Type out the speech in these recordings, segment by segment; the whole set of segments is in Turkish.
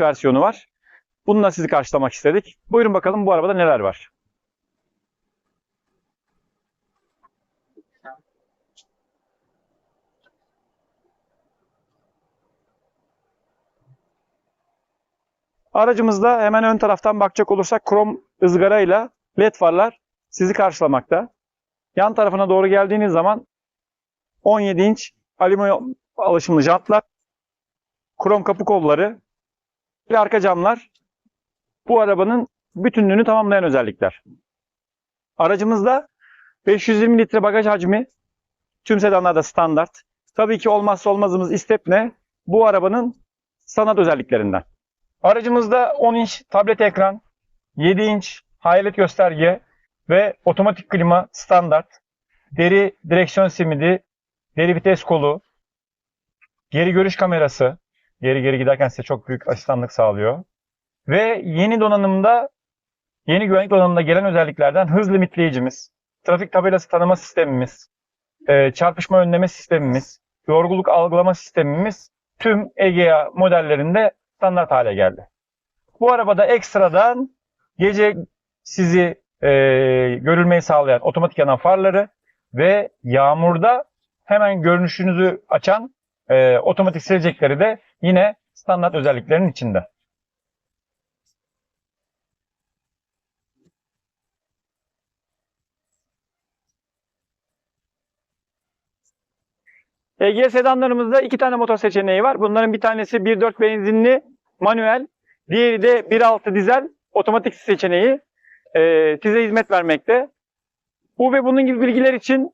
versiyonu var. Bununla sizi karşılamak istedik. Buyurun bakalım bu arabada neler var. Aracımızda hemen ön taraftan bakacak olursak krom ızgarayla led farlar sizi karşılamakta. Yan tarafına doğru geldiğiniz zaman 17 inç alüminyum alışımlı jantlar, krom kapı kolları ve arka camlar bu arabanın bütünlüğünü tamamlayan özellikler. Aracımızda 520 litre bagaj hacmi tüm sedanlarda standart. Tabii ki olmazsa olmazımız istepne bu arabanın sanat özelliklerinden. Aracımızda 10 inç tablet ekran, 7 inç hayalet gösterge ve otomatik klima standart, deri direksiyon simidi, deri vites kolu, geri görüş kamerası, geri geri giderken size çok büyük asistanlık sağlıyor. Ve yeni donanımda, yeni güvenlik donanımında gelen özelliklerden hız limitleyicimiz, trafik tabelası tanıma sistemimiz, e, çarpışma önleme sistemimiz, yorgunluk algılama sistemimiz tüm EGA modellerinde standart hale geldi. Bu arabada ekstradan gece sizi e, görülmeyi sağlayan otomatik yanan farları ve yağmurda hemen görünüşünüzü açan e, otomatik silecekleri de yine standart özelliklerin içinde. EG sedanlarımızda iki tane motor seçeneği var. Bunların bir tanesi 1.4 benzinli manuel, diğeri de 1.6 dizel otomatik seçeneği e, size hizmet vermekte. Bu ve bunun gibi bilgiler için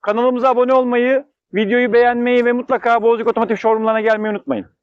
kanalımıza abone olmayı, videoyu beğenmeyi ve mutlaka Bozcuk Otomotiv Showroom'larına gelmeyi unutmayın.